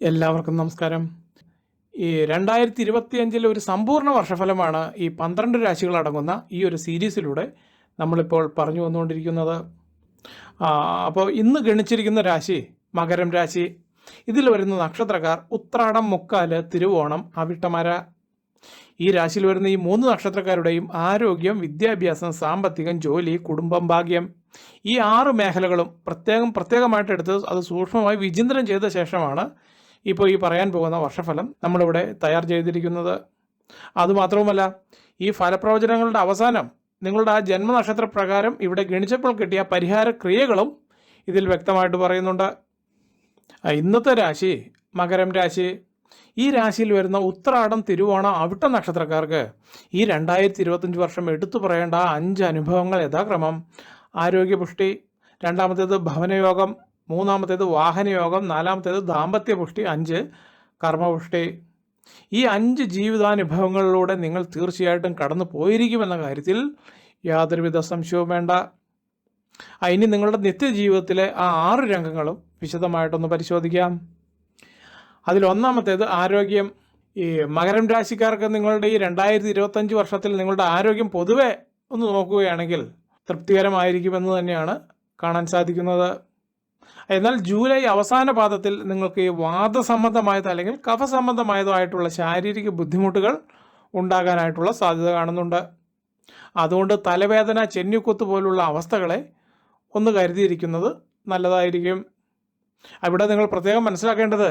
എല്ലാവർക്കും നമസ്കാരം. ഈ രണ്ടായിരത്തി ഇരുപത്തി അഞ്ചിലെ ഒരു സമ്പൂർണ വർഷഫലമാണ് ഈ പന്ത്രണ്ട് രാശികൾ അടങ്ങുന്ന ഈ ഒരു സീരീസിലൂടെ നമ്മളിപ്പോൾ പറഞ്ഞു വന്നുകൊണ്ടിരിക്കുന്നത്. അപ്പോൾ ഇന്ന് ഗണിച്ചിരിക്കുന്ന രാശി മകരം രാശി ഇതിൽ വരുന്ന നക്ഷത്രക്കാർ ഉത്രാടം മുക്കാൽ തിരുവോണം അവിട്ടമര. ഈ രാശിയിൽ വരുന്ന ഈ മൂന്ന് നക്ഷത്രക്കാരുടെയും ആരോഗ്യം വിദ്യാഭ്യാസം സാമ്പത്തികം ജോലി കുടുംബം ഭാഗ്യം ഈ ആറ് മേഖലകളും പ്രത്യേകം പ്രത്യേകമായിട്ട് എടുത്ത് അത് സൂക്ഷ്മമായി വിചിന്തനം ചെയ്ത ശേഷമാണ് ഇപ്പോൾ ഈ പറയാൻ പോകുന്ന വർഷഫലം നമ്മളിവിടെ തയ്യാർ ചെയ്തിരിക്കുന്നത്. അതുമാത്രവുമല്ല ഈ ഫലപ്രവചനങ്ങളുടെ അവസാനം നിങ്ങളുടെ ആ ജന്മനക്ഷത്ര പ്രകാരം ഇവിടെ ഗണിച്ചപ്പോൾ കിട്ടിയ പരിഹാര ക്രിയകളും ഇതിൽ വ്യക്തമായിട്ട് പറയുന്നുണ്ട്. ഇന്നത്തെ രാശി മകരം രാശി ഈ രാശിയിൽ വരുന്ന ഉത്രാടം തിരുവോണം അവിട്ട നക്ഷത്രക്കാർക്ക് ഈ രണ്ടായിരത്തി ഇരുപത്തഞ്ച് വർഷം എടുത്തു പറയേണ്ട അഞ്ച് അനുഭവങ്ങൾ യഥാക്രമം. ആരോഗ്യപുഷ്ടി രണ്ടാമത്തേത് ഭവനയോഗം മൂന്നാമത്തേത് വാഹനയോഗം നാലാമത്തേത് ദാമ്പത്യ പുഷ്ടി അഞ്ച് കർമ്മപുഷ്ടി. ഈ അഞ്ച് ജീവിതാനുഭവങ്ങളിലൂടെ നിങ്ങൾ തീർച്ചയായിട്ടും കടന്നു പോയിരിക്കുമെന്ന കാര്യത്തിൽ യാതൊരുവിധ സംശയവും വേണ്ട. ഇനി നിങ്ങളുടെ നിത്യജീവിതത്തിലെ ആ ആറ് രംഗങ്ങളും വിശദമായിട്ടൊന്ന് പരിശോധിക്കാം. അതിലൊന്നാമത്തേത് ആരോഗ്യം. ഈ മകരം രാശിക്കാർക്ക് നിങ്ങളുടെ ഈ രണ്ടായിരത്തി ഇരുപത്തഞ്ച് വർഷത്തിൽ നിങ്ങളുടെ ആരോഗ്യം പൊതുവെ ഒന്ന് നോക്കുകയാണെങ്കിൽ തൃപ്തികരമായിരിക്കുമെന്ന് തന്നെയാണ് കാണാൻ സാധിക്കുന്നത്. എന്നാൽ ജൂലൈ അവസാന പാദത്തിൽ നിങ്ങൾക്ക് ഈ വാദസംബന്ധമായതോ അല്ലെങ്കിൽ കഫസംബന്ധമായതോ ആയിട്ടുള്ള ശാരീരിക ബുദ്ധിമുട്ടുകൾ ഉണ്ടാകാനായിട്ടുള്ള സാധ്യത കാണുന്നുണ്ട്. അതുകൊണ്ട് തലവേദന ചെന്നിക്കുത്ത് പോലുള്ള അവസ്ഥകളെ ഒന്ന് കരുതിയിരിക്കുന്നത് നല്ലതായിരിക്കും. അവിടെ നിങ്ങൾ പ്രത്യേകം മനസ്സിലാക്കേണ്ടത്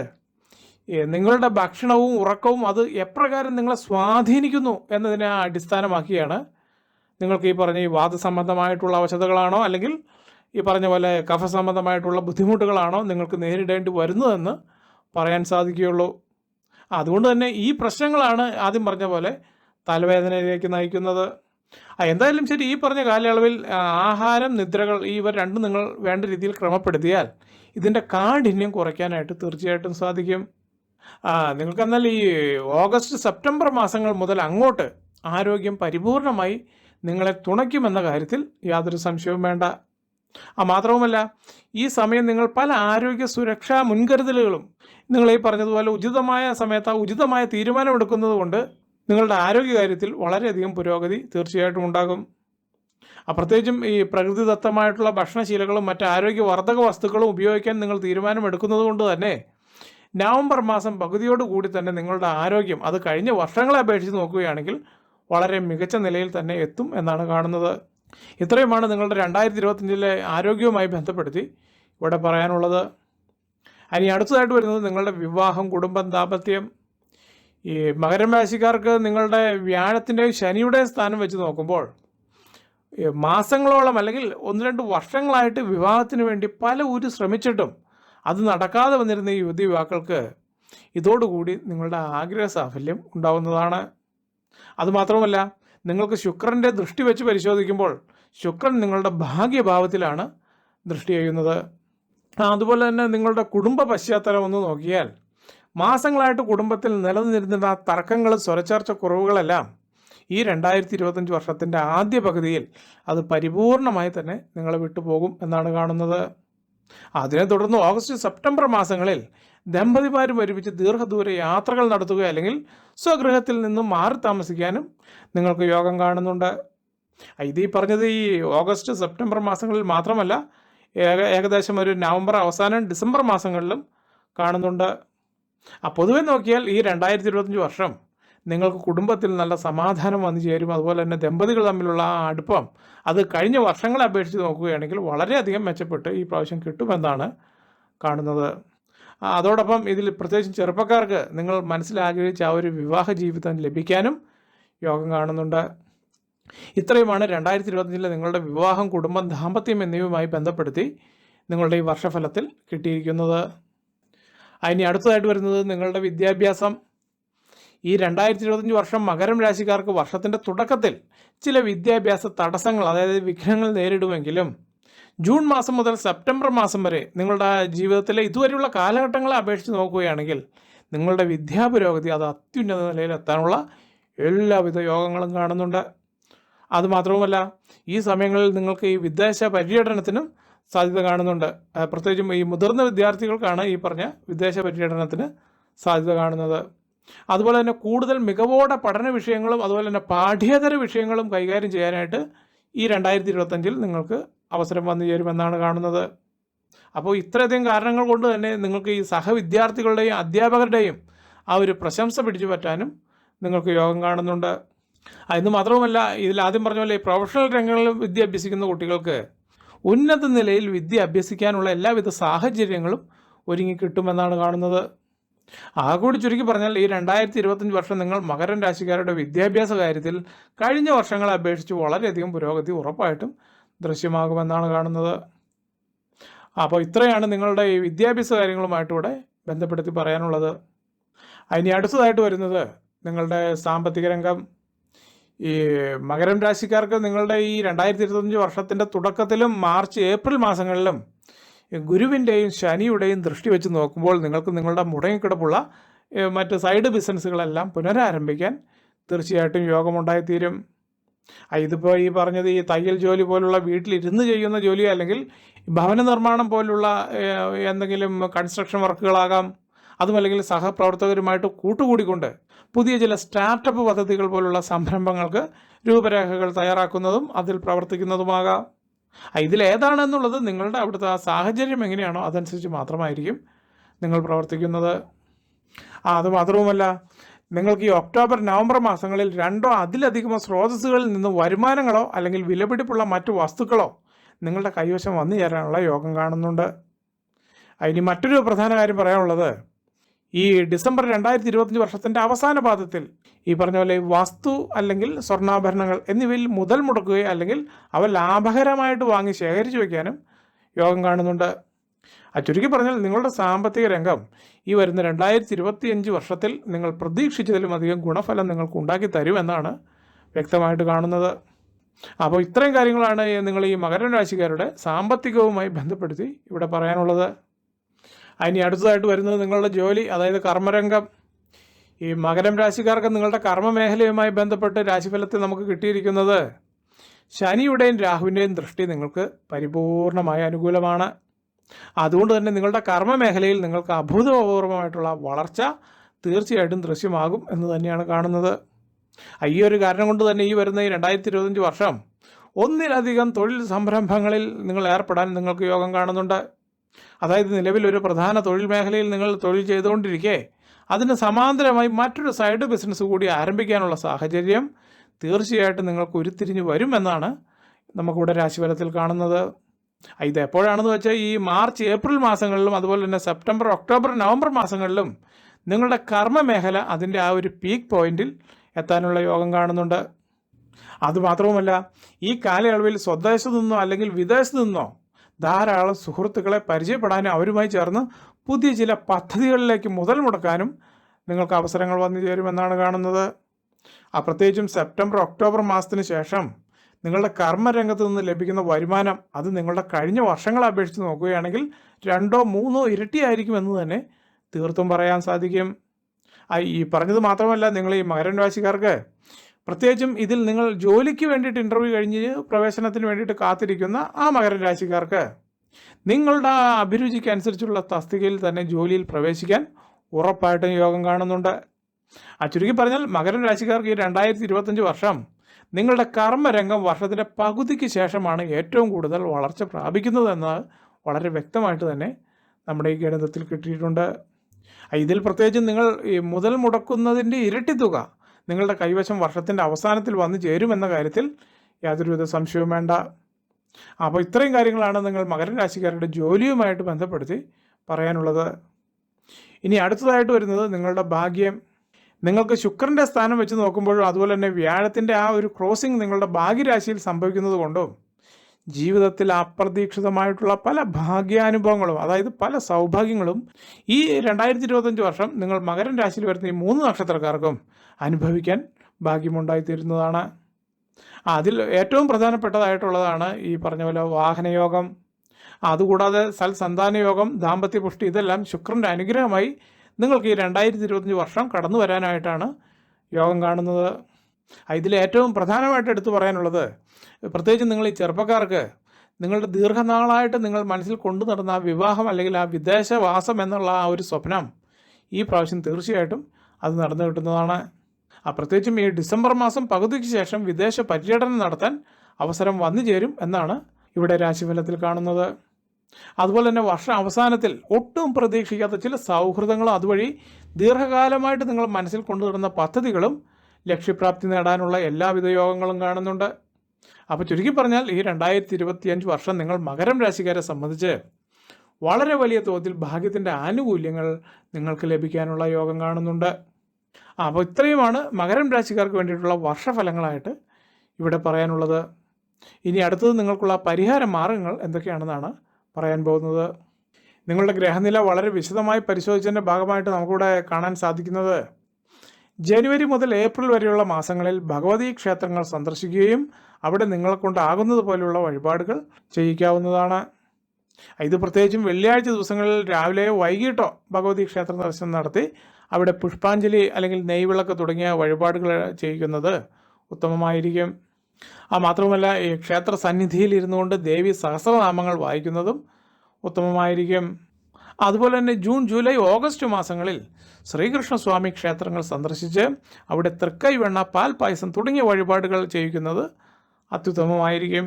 നിങ്ങളുടെ ഭക്ഷണവും ഉറക്കവും അത് എപ്രകാരം നിങ്ങളെ സ്വാധീനിക്കുന്നു എന്നതിനെ അടിസ്ഥാനമാക്കിയാണ് നിങ്ങൾക്ക് ഈ പറഞ്ഞ ഈ വാദസംബന്ധമായിട്ടുള്ള അവശതകളാണോ അല്ലെങ്കിൽ ഈ പറഞ്ഞ പോലെ കഫ സംബന്ധമായിട്ടുള്ള ബുദ്ധിമുട്ടുകളാണോ നിങ്ങൾക്ക് നേരിടേണ്ടി വരുന്നതെന്ന് പറയാൻ സാധിക്കുകയുള്ളൂ. അതുകൊണ്ട് തന്നെ ഈ പ്രശ്നങ്ങളാണ് ആദ്യം പറഞ്ഞ പോലെ തലവേദനയിലേക്ക് നയിക്കുന്നത്. എന്തായാലും ശരി ഈ പറഞ്ഞ കാലയളവിൽ ആഹാരം നിദ്രകൾ ഈ ഇവ രണ്ടും നിങ്ങൾ വേണ്ട രീതിയിൽ ക്രമപ്പെടുത്തിയാൽ ഇതിന്റെ കാഠിന്യം കുറയ്ക്കാനായിട്ട് തീർച്ചയായിട്ടും സാധിക്കും. നിങ്ങൾക്ക് എന്നാൽ ഈ ഓഗസ്റ്റ് സെപ്റ്റംബർ മാസങ്ങൾ മുതൽ അങ്ങോട്ട് ആരോഗ്യം പരിപൂർണമായി നിങ്ങളെ തുണയ്ക്കുമെന്ന കാര്യത്തിൽ യാതൊരു സംശയവും വേണ്ട. ആ മാത്രവുമല്ല ഈ സമയം നിങ്ങൾ പല ആരോഗ്യ സുരക്ഷാ മുൻകരുതലുകളും നിങ്ങൾ ഈ പറഞ്ഞതുപോലെ ഉചിതമായ സമയത്ത് ഉചിതമായ തീരുമാനമെടുക്കുന്നത് കൊണ്ട് നിങ്ങളുടെ ആരോഗ്യകാര്യത്തിൽ വളരെയധികം പുരോഗതി തീർച്ചയായിട്ടും ഉണ്ടാകും. പ്രത്യേകിച്ചും ഈ പ്രകൃതിദത്തമായിട്ടുള്ള ഭക്ഷണശീലകളും മറ്റ് ആരോഗ്യവർദ്ധക വസ്തുക്കളും ഉപയോഗിക്കാൻ നിങ്ങൾ തീരുമാനമെടുക്കുന്നത് കൊണ്ട് തന്നെ നവംബർ മാസം പകുതിയോട് കൂടി തന്നെ നിങ്ങളുടെ ആരോഗ്യം അത് കഴിഞ്ഞ വർഷങ്ങളെ അപേക്ഷിച്ച് നോക്കുകയാണെങ്കിൽ വളരെ മികച്ച നിലയിൽ തന്നെ എത്തും എന്നാണ് കാണുന്നത്. ഇത്രയുമാണ് നിങ്ങളുടെ രണ്ടായിരത്തി ഇരുപത്തഞ്ചിലെ ആരോഗ്യവുമായി ബന്ധപ്പെടുത്തി ഇവിടെ പറയാനുള്ളത്. ഇനി അടുത്തതായിട്ട് വരുന്നത് നിങ്ങളുടെ വിവാഹം കുടുംബം ദാമ്പത്യം. ഈ മകരം രാശിക്കാർക്ക് നിങ്ങളുടെ വ്യാഴത്തിന്റെയും ശനിയുടെയും സ്ഥാനം വെച്ച് നോക്കുമ്പോൾ മാസങ്ങളോളം അല്ലെങ്കിൽ ഒന്ന് രണ്ട് വർഷങ്ങളായിട്ട് വിവാഹത്തിന് വേണ്ടി പല ഊര് ശ്രമിച്ചിട്ടും അത് നടക്കാതെ വന്നിരുന്ന ഈ യുവതി യുവാക്കൾക്ക് ഇതോടുകൂടി നിങ്ങളുടെ ആഗ്രഹ സാഫല്യം ഉണ്ടാവുന്നതാണ് അതുമാത്രമല്ല നിങ്ങൾക്ക് ശുക്രന്റെ ദൃഷ്ടി വെച്ച് പരിശോധിക്കുമ്പോൾ ശുക്രൻ നിങ്ങളുടെ ഭാഗ്യഭാവത്തിലാണ് ദൃഷ്ടി ചെയ്യുന്നത്. അതുപോലെ തന്നെ നിങ്ങളുടെ കുടുംബ പശ്ചാത്തലം ഒന്ന് നോക്കിയാൽ മാസങ്ങളായിട്ട് കുടുംബത്തിൽ നിലനിന്നിരുന്ന തർക്കങ്ങൾ സ്വരച്ചർച്ച കുറവുകളെല്ലാം ഈ രണ്ടായിരത്തി ഇരുപത്തഞ്ച് വർഷത്തിന്റെ ആദ്യ പകുതിയിൽ അത് പരിപൂർണമായി തന്നെ നിങ്ങളെ വിട്ടുപോകും എന്നാണ് കാണുന്നത്. അതിനെ തുടർന്ന് ഓഗസ്റ്റ് സെപ്റ്റംബർ മാസങ്ങളിൽ ദമ്പതിമാരും ഒരുമിച്ച് ദീർഘദൂര യാത്രകൾ നടത്തുക അല്ലെങ്കിൽ സ്വഗൃഹത്തിൽ നിന്നും മാറി താമസിക്കാനും നിങ്ങൾക്ക് യോഗം കാണുന്നുണ്ട്. ഇത് ഈ പറഞ്ഞത് ഈ ഓഗസ്റ്റ് സെപ്റ്റംബർ മാസങ്ങളിൽ മാത്രമല്ല ഏക ഏകദേശം ഒരു നവംബർ അവസാനം ഡിസംബർ മാസങ്ങളിലും കാണുന്നുണ്ട്. ആ പൊതുവെ നോക്കിയാൽ ഈ രണ്ടായിരത്തി ഇരുപത്തഞ്ച് വർഷം നിങ്ങൾക്ക് കുടുംബത്തിൽ നല്ല സമാധാനം വന്നു ചേരും. അതുപോലെ തന്നെ ദമ്പതികൾ തമ്മിലുള്ള ആ അടുപ്പം അത് കഴിഞ്ഞ വർഷങ്ങളെ അപേക്ഷിച്ച് നോക്കുകയാണെങ്കിൽ വളരെയധികം മെച്ചപ്പെട്ട് ഈ പ്രാവശ്യം കിട്ടുമെന്നാണ് കാണുന്നത്. അതോടൊപ്പം ഇതിൽ പ്രത്യേകിച്ചും ചെറുപ്പക്കാർക്ക് നിങ്ങൾ മനസ്സിലാഗ്രഹിച്ച ആ ഒരു വിവാഹ ജീവിതം ലഭിക്കാനും യോഗം കാണുന്നുണ്ട്. ഇത്രയുമാണ് രണ്ടായിരത്തി ഇരുപത്തഞ്ചിലെ നിങ്ങളുടെ വിവാഹം കുടുംബം ദാമ്പത്യം എന്നിവയുമായി ബന്ധപ്പെടുത്തി നിങ്ങളുടെ ഈ വർഷഫലത്തിൽ കിട്ടിയിരിക്കുന്നത്. അതിന് അടുത്തതായിട്ട് വരുന്നത് നിങ്ങളുടെ വിദ്യാഭ്യാസം. ഈ രണ്ടായിരത്തി ഇരുപത്തഞ്ച് വർഷം മകരം രാശിക്കാർക്ക് വർഷത്തിന്റെ തുടക്കത്തിൽ ചില വിദ്യാഭ്യാസ തടസ്സങ്ങൾ അതായത് വിഘ്നങ്ങൾ നേരിടുമെങ്കിലും ജൂൺ മാസം മുതൽ സെപ്റ്റംബർ മാസം വരെ നിങ്ങളുടെ ജീവിതത്തിലെ ഇതുവരെയുള്ള കാലഘട്ടങ്ങളെ അപേക്ഷിച്ച് നോക്കുകയാണെങ്കിൽ നിങ്ങളുടെ വിദ്യാപുരോഗതി അത് അത്യുന്നത നിലയിൽ എത്താനുള്ള എല്ലാവിധ യോഗങ്ങളും കാണുന്നുണ്ട്. അതുമാത്രവുമല്ല ഈ സമയങ്ങളിൽ നിങ്ങൾക്ക് ഈ വിദേശ പര്യടനത്തിനും സാധ്യത കാണുന്നുണ്ട്. പ്രത്യേകിച്ചും ഈ മുതിർന്ന വിദ്യാർത്ഥികൾക്കാണ് ഈ പറഞ്ഞ വിദേശ പര്യടനത്തിന് സാധ്യത കാണുന്നത്. അതുപോലെ തന്നെ കൂടുതൽ മികവോടെ പഠന വിഷയങ്ങളും അതുപോലെ തന്നെ പാഠ്യേതര വിഷയങ്ങളും കൈകാര്യം ചെയ്യാനായിട്ട് ഈ രണ്ടായിരത്തി ഇരുപത്തഞ്ചിൽ നിങ്ങൾക്ക് അവസരം വന്നു ചേരുമെന്നാണ് കാണുന്നത്. അപ്പോൾ ഇത്രയധികം കാരണങ്ങൾ കൊണ്ട് തന്നെ നിങ്ങൾക്ക് ഈ സഹവിദ്യാർത്ഥികളുടെയും അധ്യാപകരുടെയും ആ ഒരു പ്രശംസ പിടിച്ചു പറ്റാനും നിങ്ങൾക്ക് യോഗം കാണുന്നുണ്ട്. അതിന് മാത്രവുമല്ല ഇതിൽ ആദ്യം പറഞ്ഞ പോലെ പ്രൊഫഷണൽ രംഗങ്ങളിൽ വിദ്യ അഭ്യസിക്കുന്ന കുട്ടികൾക്ക് ഉന്നത നിലയിൽ വിദ്യ അഭ്യസിക്കാനുള്ള എല്ലാവിധ സാഹചര്യങ്ങളും ഒരുങ്ങി കിട്ടുമെന്നാണ് കാണുന്നത്. ആ കൂടി ചുരുക്കി പറഞ്ഞാൽ ഈ രണ്ടായിരത്തി ഇരുപത്തഞ്ച് വർഷം നിങ്ങൾ മകരൻ രാശിക്കാരുടെ വിദ്യാഭ്യാസ കാര്യത്തിൽ കഴിഞ്ഞ വർഷങ്ങളെ അപേക്ഷിച്ച് വളരെയധികം പുരോഗതി ഉറപ്പായിട്ടും ദൃശ്യമാകുമെന്നാണ് കാണുന്നത്. അപ്പോൾ ഇത്രയാണ് നിങ്ങളുടെ ഈ വിദ്യാഭ്യാസ കാര്യങ്ങളുമായിട്ട് ഇവിടെ ബന്ധപ്പെടുത്തി പറയാനുള്ളത്. അതിനി അടുത്തതായിട്ട് വരുന്നത് നിങ്ങളുടെ സാമ്പത്തിക രംഗം. ഈ മകരം രാശിക്കാർക്ക് നിങ്ങളുടെ ഈ രണ്ടായിരത്തി ഇരുപത്തഞ്ച് വർഷത്തിന്റെ തുടക്കത്തിലും മാർച്ച് ഏപ്രിൽ മാസങ്ങളിലും ഗുരുവിന്റെയും ശനിയുടെയും ദൃഷ്ടി വെച്ച് നോക്കുമ്പോൾ നിങ്ങൾക്ക് നിങ്ങളുടെ മുടങ്ങിക്കിടപ്പുള്ള മറ്റ് സൈഡ് ബിസിനസ്സുകളെല്ലാം പുനരാരംഭിക്കാൻ തീർച്ചയായിട്ടും യോഗമുണ്ടായിത്തീരും ഇതിപ്പോൾ ഈ പറഞ്ഞത് ഈ തയ്യൽ ജോലി പോലുള്ള വീട്ടിലിരുന്ന് ചെയ്യുന്ന ജോലി അല്ലെങ്കിൽ ഭവന നിർമ്മാണം പോലുള്ള എന്തെങ്കിലും കൺസ്ട്രക്ഷൻ വർക്കുകളാകാം അതുമല്ലെങ്കിൽ സഹപ്രവർത്തകരുമായിട്ട് കൂട്ടുകൂടിക്കൊണ്ട് പുതിയ ചില സ്റ്റാർട്ടപ്പ് പദ്ധതികൾ പോലുള്ള സംരംഭങ്ങൾക്ക് രൂപരേഖകൾ തയ്യാറാക്കുന്നതും അതിൽ പ്രവർത്തിക്കുന്നതുമാകാം. ഇതിലേതാണെന്നുള്ളത് നിങ്ങളുടെ അവിടുത്തെ ആ സാഹചര്യം എങ്ങനെയാണോ അതനുസരിച്ച് മാത്രമായിരിക്കും നിങ്ങൾ പ്രവർത്തിക്കുന്നത്. ആ അത് മാത്രവുമല്ല നിങ്ങൾക്ക് ഈ ഒക്ടോബർ നവംബർ മാസങ്ങളിൽ രണ്ടോ അതിലധികമോ സ്രോതസ്സുകളിൽ നിന്ന് വരുമാനങ്ങളോ അല്ലെങ്കിൽ വിലപിടിപ്പുള്ള മറ്റു വസ്തുക്കളോ നിങ്ങളുടെ കൈവശം വന്നു ചേരാനുള്ള യോഗം കാണുന്നുണ്ട്. അതിന് മറ്റൊരു പ്രധാന കാര്യം പറയാനുള്ളത് ഈ ഡിസംബർ രണ്ടായിരത്തി ഇരുപത്തഞ്ച് വർഷത്തിന്റെ അവസാന പാദത്തിൽ ഈ പറഞ്ഞ പോലെ വസ്തു അല്ലെങ്കിൽ സ്വർണാഭരണങ്ങൾ എന്നിവയിൽ മുതൽ മുടക്കുകയോ അല്ലെങ്കിൽ അവ ലാഭകരമായിട്ട് വാങ്ങി ശേഖരിച്ചു വയ്ക്കാനും യോഗം കാണുന്നുണ്ട്. ആ ചുരുക്കി പറഞ്ഞാൽ നിങ്ങളുടെ സാമ്പത്തിക രംഗം ഈ വരുന്ന രണ്ടായിരത്തി ഇരുപത്തിയഞ്ച് വർഷത്തിൽ നിങ്ങൾ പ്രതീക്ഷിച്ചതിലും അധികം ഗുണഫലം നിങ്ങൾക്ക് ഉണ്ടാക്കി തരും എന്നാണ് വ്യക്തമായിട്ട് കാണുന്നത്. അപ്പോൾ ഇത്രയും കാര്യങ്ങളാണ് നിങ്ങൾ ഈ മകരൻ രാശിക്കാരുടെ സാമ്പത്തികവുമായി ബന്ധപ്പെടുത്തി ഇവിടെ പറയാനുള്ളത്. അതിനി അടുത്തതായിട്ട് വരുന്നത് നിങ്ങളുടെ ജോലി അതായത് കർമ്മരംഗം. ഈ മകരം രാശിക്കാർക്ക് നിങ്ങളുടെ കർമ്മമേഖലയുമായി ബന്ധപ്പെട്ട് രാശിഫലത്തിൽ നമുക്ക് കിട്ടിയിരിക്കുന്നത് ശനിയുടെയും രാഹുവിന്റെയും ദൃഷ്ടി നിങ്ങൾക്ക് പരിപൂർണമായ അനുകൂലമാണ്. അതുകൊണ്ട് തന്നെ നിങ്ങളുടെ കർമ്മ മേഖലയിൽ നിങ്ങൾക്ക് അഭൂതപൂർവമായിട്ടുള്ള വളർച്ച തീർച്ചയായിട്ടും ദൃശ്യമാകും എന്ന് തന്നെയാണ് കാണുന്നത്. ഈ ഒരു കാരണം കൊണ്ട് തന്നെ ഈ വരുന്ന ഈ രണ്ടായിരത്തി ഇരുപത്തഞ്ച് വർഷം ഒന്നിലധികം തൊഴിൽ സംരംഭങ്ങളിൽ നിങ്ങൾ ഏർപ്പെടാൻ നിങ്ങൾക്ക് യോഗം കാണുന്നുണ്ട്. അതായത് നിലവിൽ ഒരു പ്രധാന തൊഴിൽ മേഖലയിൽ നിങ്ങൾ തൊഴിൽ ചെയ്തുകൊണ്ടിരിക്കെ അതിന് സമാന്തരമായി മറ്റൊരു സൈഡ് ബിസിനസ് കൂടി ആരംഭിക്കാനുള്ള സാഹചര്യം തീർച്ചയായിട്ടും നിങ്ങൾക്ക് ഉരുത്തിരിഞ്ഞ് വരുമെന്നാണ് നമുക്കിവിടെ രാശിഫലത്തിൽ കാണുന്നത്. ഇത് എപ്പോഴാണെന്ന് വെച്ചാൽ ഈ മാർച്ച് ഏപ്രിൽ മാസങ്ങളിലും അതുപോലെ തന്നെ സെപ്റ്റംബർ ഒക്ടോബർ നവംബർ മാസങ്ങളിലും നിങ്ങളുടെ കർമ്മ മേഖല അതിന്റെ ആ ഒരു പീക്ക് പോയിന്റിൽ എത്താനുള്ള യോഗം കാണുന്നുണ്ട്. അതുമാത്രവുമല്ല ഈ കാലയളവിൽ സ്വദേശത്തു നിന്നോ അല്ലെങ്കിൽ വിദേശത്തു നിന്നോ ധാരാളം സുഹൃത്തുക്കളെ പരിചയപ്പെടാനും അവരുമായി ചേർന്ന് പുതിയ ചില പദ്ധതികളിലേക്ക് മുതൽ മുടക്കാനും നിങ്ങൾക്ക് അവസരങ്ങൾ വന്നു ചേരുമെന്നാണ് കാണുന്നത്. പ്രത്യേകിച്ചും സെപ്റ്റംബർ ഒക്ടോബർ മാസത്തിന് ശേഷം നിങ്ങളുടെ കർമ്മരംഗത്ത് നിന്ന് ലഭിക്കുന്ന വരുമാനം അത് നിങ്ങളുടെ കഴിഞ്ഞ വർഷങ്ങളെ അപേക്ഷിച്ച് നോക്കുകയാണെങ്കിൽ രണ്ടോ മൂന്നോ ഇരട്ടിയായിരിക്കും എന്ന് തന്നെ തീർത്തും പറയാൻ സാധിക്കും. ഈ പറഞ്ഞത് മാത്രമല്ല നിങ്ങൾ ഈ മകരൻ രാശിക്കാർക്ക് പ്രത്യേകിച്ചും ഇതിൽ നിങ്ങൾ ജോലിക്ക് വേണ്ടിയിട്ട് ഇന്റർവ്യൂ കഴിഞ്ഞ് പ്രവേശനത്തിന് വേണ്ടിയിട്ട് കാത്തിരിക്കുന്ന ആ മകരൻ രാശിക്കാർക്ക് നിങ്ങളുടെ അഭിരുചിക്ക് അനുസരിച്ചുള്ള തസ്തികയിൽ തന്നെ ജോലിയിൽ പ്രവേശിക്കാൻ ഉറപ്പായിട്ടും യോഗം കാണുന്നുണ്ട്. ആ ചുരുക്കി പറഞ്ഞാൽ മകരൻ രാശിക്കാർക്ക് ഈ രണ്ടായിരത്തി വർഷം നിങ്ങളുടെ കർമ്മരംഗം വർഷത്തിന്റെ പകുതിക്ക് ശേഷമാണ് ഏറ്റവും കൂടുതൽ വളർച്ച പ്രാപിക്കുന്നതെന്ന് വളരെ വ്യക്തമായിട്ട് തന്നെ നമ്മുടെ ഈ ഗണിതത്തിൽ കിട്ടിയിട്ടുണ്ട്. ഇതിൽ പ്രത്യേകിച്ചും നിങ്ങൾ മുതൽ മുടക്കുന്നതിന്റെ ഇരട്ടി തുക നിങ്ങളുടെ കൈവശം വർഷത്തിന്റെ അവസാനത്തിൽ വന്നു ചേരുമെന്ന കാര്യത്തിൽ യാതൊരുവിധ സംശയവും വേണ്ട. അപ്പോൾ ഇത്രയും കാര്യങ്ങളാണ് നിങ്ങൾ മകരരാശിക്കാരുടെ ജോലിയുമായിട്ട് ബന്ധപ്പെടുത്തി പറയാനുള്ളത്. ഇനി അടുത്തതായിട്ട് വരുന്നത് നിങ്ങളുടെ ഭാഗ്യം. നിങ്ങൾക്ക് ശുക്രന്റെ സ്ഥാനം വെച്ച് നോക്കുമ്പോഴും അതുപോലെ തന്നെ വ്യാഴത്തിന്റെ ആ ഒരു ക്രോസിംഗ് നിങ്ങളുടെ ഭാഗ്യരാശിയിൽ സംഭവിക്കുന്നത് കൊണ്ടും ജീവിതത്തിൽ അപ്രതീക്ഷിതമായിട്ടുള്ള പല ഭാഗ്യാനുഭവങ്ങളും അതായത് പല സൗഭാഗ്യങ്ങളും ഈ രണ്ടായിരത്തി ഇരുപത്തഞ്ച് വർഷം നിങ്ങൾ മകരൻ രാശിയിൽ വരുന്ന ഈ മൂന്ന് നക്ഷത്രക്കാർക്കും അനുഭവിക്കാൻ ഭാഗ്യമുണ്ടായിത്തീരുന്നതാണ്. അതിൽ ഏറ്റവും പ്രധാനപ്പെട്ടതായിട്ടുള്ളതാണ് ഈ പറഞ്ഞ പോലെ വാഹനയോഗം. അതുകൂടാതെ സൽസന്താന യോഗം ദാമ്പത്യപുഷ്ടി ഇതെല്ലാം ശുക്രന്റെ അനുഗ്രഹമായി നിങ്ങൾക്ക് ഈ രണ്ടായിരത്തി ഇരുപത്തഞ്ച് വർഷം കടന്നു വരാനായിട്ടാണ് യോഗം കാണുന്നത്. ഇതിൽ ഏറ്റവും പ്രധാനമായിട്ട് എടുത്തു പറയാനുള്ളത് പ്രത്യേകിച്ച് നിങ്ങൾ ഈ ചെറുപ്പക്കാർക്ക് നിങ്ങളുടെ ദീർഘനാളായിട്ട് നിങ്ങൾ മനസ്സിൽ കൊണ്ടു നടന്ന ആ വിവാഹം അല്ലെങ്കിൽ ആ വിദേശവാസം എന്നുള്ള ആ ഒരു സ്വപ്നം ഈ പ്രാവശ്യം തീർച്ചയായിട്ടും അത് നടന്നു കിട്ടുന്നതാണ്. ആ പ്രത്യേകിച്ചും ഈ ഡിസംബർ മാസം പകുതിക്ക് ശേഷം വിദേശ പര്യടനം നടത്താൻ അവസരം വന്നു ചേരും എന്നാണ് ഇവിടെ രാശിഫലത്തിൽ കാണുന്നത്. അതുപോലെ തന്നെ വർഷ അവസാനത്തിൽ ഒട്ടും പ്രതീക്ഷിക്കാത്ത ചില സൗഹൃദങ്ങളും അതുവഴി ദീർഘകാലമായിട്ട് നിങ്ങൾ മനസ്സിൽ കൊണ്ടുവരുന്ന പദ്ധതികളും ലക്ഷ്യപ്രാപ്തി നേടാനുള്ള എല്ലാവിധ യോഗങ്ങളും കാണുന്നുണ്ട്. അപ്പോൾ ചുരുക്കി പറഞ്ഞാൽ ഈ രണ്ടായിരത്തി ഇരുപത്തിയഞ്ച് വർഷം നിങ്ങൾ മകരം രാശിക്കാരെ സംബന്ധിച്ച് വളരെ വലിയ തോതിൽ ഭാഗ്യത്തിന്റെ ആനുകൂല്യങ്ങൾ നിങ്ങൾക്ക് ലഭിക്കാനുള്ള യോഗം കാണുന്നുണ്ട്. അപ്പോൾ ഇത്രയുമാണ് മകരം രാശിക്കാർക്ക് വേണ്ടിയിട്ടുള്ള വർഷഫലങ്ങളായിട്ട് ഇവിടെ പറയാനുള്ളത്. ഇനി അടുത്തത് നിങ്ങൾക്കുള്ള പരിഹാര മാർഗങ്ങൾ എന്തൊക്കെയാണെന്നാണ് പറയാൻ പോകുന്നത്? നിങ്ങളുടെ ഗ്രഹനില വളരെ വിശദമായി പരിശോധിച്ചതിന്റെ ഭാഗമായിട്ട് നമുക്കിവിടെ കാണാൻ സാധിക്കുന്നത് ജനുവരി മുതൽ ഏപ്രിൽ വരെയുള്ള മാസങ്ങളിൽ ഭഗവതി ക്ഷേത്രങ്ങൾ സന്ദർശിക്കുകയും അവിടെ നിങ്ങളെ കൊണ്ടാകുന്നത് പോലെയുള്ള വഴിപാടുകൾ ചെയ്യിക്കാവുന്നതാണ്. ഇത് പ്രത്യേകിച്ചും വെള്ളിയാഴ്ച ദിവസങ്ങളിൽ രാവിലെയോ വൈകിട്ടോ ഭഗവതി ക്ഷേത്ര ദർശനം നടത്തി അവിടെ പുഷ്പാഞ്ജലി അല്ലെങ്കിൽ നെയ്വിളക്ക് തുടങ്ങിയ വഴിപാടുകൾ ചെയ്യിക്കുന്നത് ഉത്തമമായിരിക്കും. ആ മാത്രമല്ല ഈ ക്ഷേത്ര സന്നിധിയിൽ ഇരുന്നുകൊണ്ട് ദേവി സഹസ്രനാമങ്ങൾ വായിക്കുന്നതും ഉത്തമമായിരിക്കും. അതുപോലെ തന്നെ ജൂൺ ജൂലൈ ഓഗസ്റ്റ് മാസങ്ങളിൽ ശ്രീകൃഷ്ണസ്വാമി ക്ഷേത്രങ്ങൾ സന്ദർശിച്ച് അവിടെ തൃക്കൈ വെണ്ണ പാൽ പായസം തുടങ്ങിയ വഴിപാടുകൾ ചെയ്യിക്കുന്നത് അത്യുത്തമമായിരിക്കും.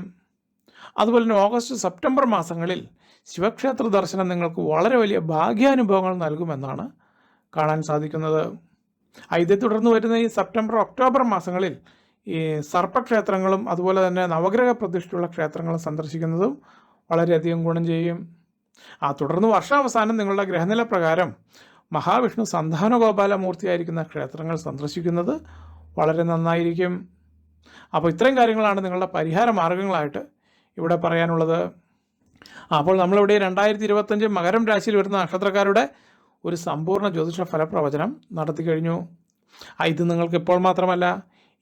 അതുപോലെ തന്നെ ഓഗസ്റ്റ് സെപ്റ്റംബർ മാസങ്ങളിൽ ശിവക്ഷേത്ര ദർശനം നിങ്ങൾക്ക് വളരെ വലിയ ഭാഗ്യാനുഭവങ്ങൾ നൽകുമെന്നാണ് കാണാൻ സാധിക്കുന്നത്. ഇതേ തുടർന്ന് വരുന്ന ഈ സെപ്റ്റംബർ ഒക്ടോബർ മാസങ്ങളിൽ ഈ സർപ്പക്ഷേത്രങ്ങളും അതുപോലെ തന്നെ നവഗ്രഹ പ്രതിഷ്ഠയുള്ള ക്ഷേത്രങ്ങളും സന്ദർശിക്കുന്നതും വളരെയധികം ഗുണം ചെയ്യും. ആ തുടർന്ന് വർഷാവസാനം നിങ്ങളുടെ ഗ്രഹനില പ്രകാരം മഹാവിഷ്ണു സന്താനഗോപാലമൂർത്തിയായിരിക്കുന്ന ക്ഷേത്രങ്ങൾ സന്ദർശിക്കുന്നത് വളരെ നന്നായിരിക്കും. അപ്പോൾ ഇത്രയും കാര്യങ്ങളാണ് നിങ്ങളുടെ പരിഹാര മാർഗങ്ങളായിട്ട് ഇവിടെ പറയാനുള്ളത്. അപ്പോൾ നമ്മളിവിടെ രണ്ടായിരത്തി ഇരുപത്തഞ്ച് മകരം രാശിയിൽ വരുന്ന നക്ഷത്രക്കാരുടെ ഒരു സമ്പൂർണ ജ്യോതിഷ ഫലപ്രവചനം നടത്തി കഴിഞ്ഞു. ഇത് നിങ്ങൾക്ക് ഇപ്പോൾ മാത്രമല്ല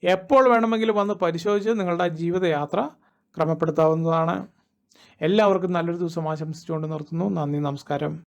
എപ്പോൾ വേണമെങ്കിലും വന്ന് പരിശോധിച്ച് നിങ്ങളുടെ ജീവിതയാത്ര ക്രമപ്പെടുത്താവുന്നതാണ്. എല്ലാവർക്കും നല്ലൊരു ദിവസം ആശംസിച്ചുകൊണ്ട് നിർത്തുന്നു. നന്ദി നമസ്കാരം.